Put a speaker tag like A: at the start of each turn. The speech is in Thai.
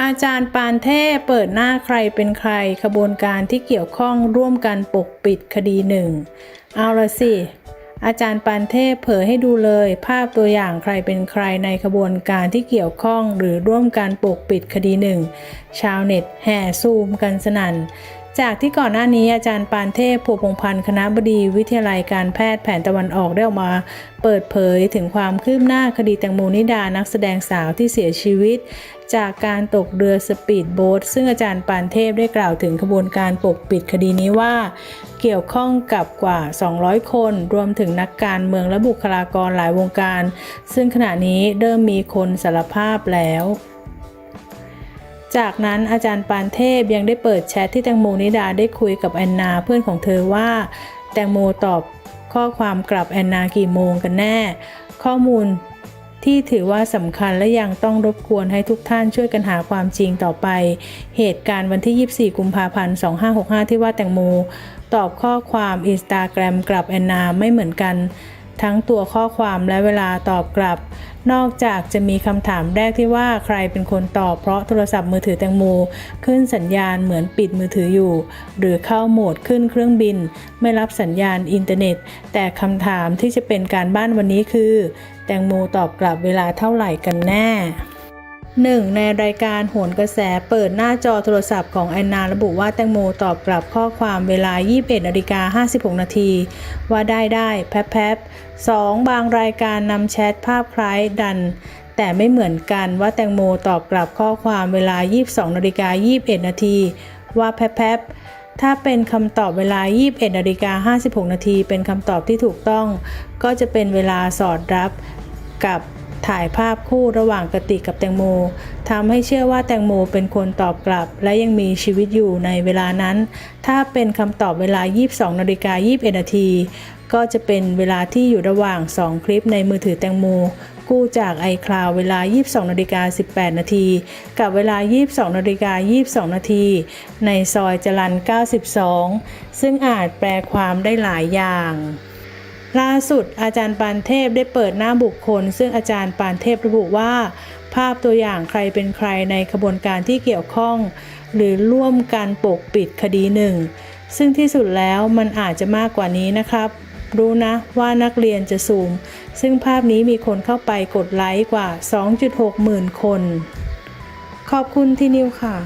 A: อาจารย์ปานเทพเปิดหน้าใครเป็นใครขบวนการที่เกี่ยวข้องร่วมกันปกปิดคดีหนึ่ง เอาละสิ อาจารย์ปานเทพเผยให้ดูเลย ภาพตัวอย่างใครเป็นใครในขบวนการที่เกี่ยวข้องหรือร่วมกันปกปิดคดีหนึ่ง ชาวเน็ตแห่ซูมกันสนั่น จากที่ก่อนหน้านี้อาจารย์ปานเทพผูพงพันธ์คณะบดีวิทยาลัยการแพทย์แผนตะวันออกได้ออกมา เปิดเผยถึงความคืบหน้าคดีแตงโมนิดานักแสดงสาวที่เสียชีวิต จากการตกเรือสปีดโบ๊ทซึ่งอาจารย์ปานเทพได้กล่าวถึงขบวนการปกปิดคดีนี้ว่า เกี่ยวข้องกับกว่า 200 คน รวมถึงนักการเมืองและบุคลากรหลายวงการ ซึ่งขณะนี้เริ่มมีคนสารภาพแล้ว จากนั้นอาจารย์ปานเทพยังได้เปิดแชทที่แตงโมนิดาได้คุยกับแอนนาเพื่อนของเธอว่า แตงโมตอบข้อความกลับแอนนากี่โมงกันแน่ ข้อมูลที่ถือว่าสำคัญและยังต้องรบกวนให้ทุกท่านช่วยกันหาความจริงต่อไป เหตุการณ์วันที่ 24 กุมภาพันธ์ 2565 ที่ว่าแตงโมตอบข้อความอินสตาแกรมกลับแอนนาไม่เหมือนกัน ทั้งตัวข้อความและเวลาตอบกลับ นอกจากจะมีคำถามแรกที่ว่าใครเป็นคนตอบเพราะโทรศัพท์มือถือแตงโมขึ้นสัญญาณเหมือนปิดมือถืออยู่ หรือเข้าโหมดขึ้นเครื่องบิน ไม่รับสัญญาณอินเทอร์เน็ต แต่คำถามที่จะเป็นการบ้านวันนี้คือ แตงโมตอบกลับเวลาเท่าไหร่กันแน่ หนึ่งในรายการโหนกระแสเปิดหน้าจอโทรศัพท์ของแอนนาระบุว่าแตงโมตอบกลับข้อความเวลา 21นาฬิกา56 นาที ว่าได้ได้แป๊บแป๊บสองบางรายการนำแชทภาพคล้ายดัน แต่ไม่เหมือนกันว่าแตงโมตอบกลับข้อความเวลา 22นาฬิกา21 นาที ว่าแป๊บแป๊บถ้าเป็นคำตอบเวลา 21นาฬิกา56 นาที เป็นคำตอบที่ถูกต้อง ก็จะเป็นเวลาสอดรับกับ ถ่ายภาพคู่ระหว่างกติกกับแตงโมทำให้เชื่อว่าแตงโมเป็นคนตอบกลับ และยังมีชีวิตอยู่ในเวลานั้น ถ้าเป็นคำตอบเวลา 22นาฬิกา21นาทีก็จะเป็นเวลาที่อยู่ระหว่าง 2 คลิปในมือถือแตงโม กู้จาก iCloud เวลา 22นาฬิกา18 นาที กับเวลา 22นาฬิกา22 นาที ในซอยจรัน 92 ซึ่งอาจแปลความได้หลายอย่าง ล่าสุดอาจารย์ปานเทพได้เปิดหน้าบุคคล ซึ่งอาจารย์ปานเทพระบุว่า ภาพตัวอย่างใครเป็นใครในขบวนการที่เกี่ยวข้อง หรือร่วมกันปกปิดคดีหนึ่ง ซึ่งที่สุดแล้วมันอาจจะมากกว่านี้นะครับ รู้นะว่านักเรียนจะซูม ซึ่งภาพนี้มีคนเข้าไปกดไลค์กว่า 2.6 หมื่นคน ขอบคุณที่นิวค่ะ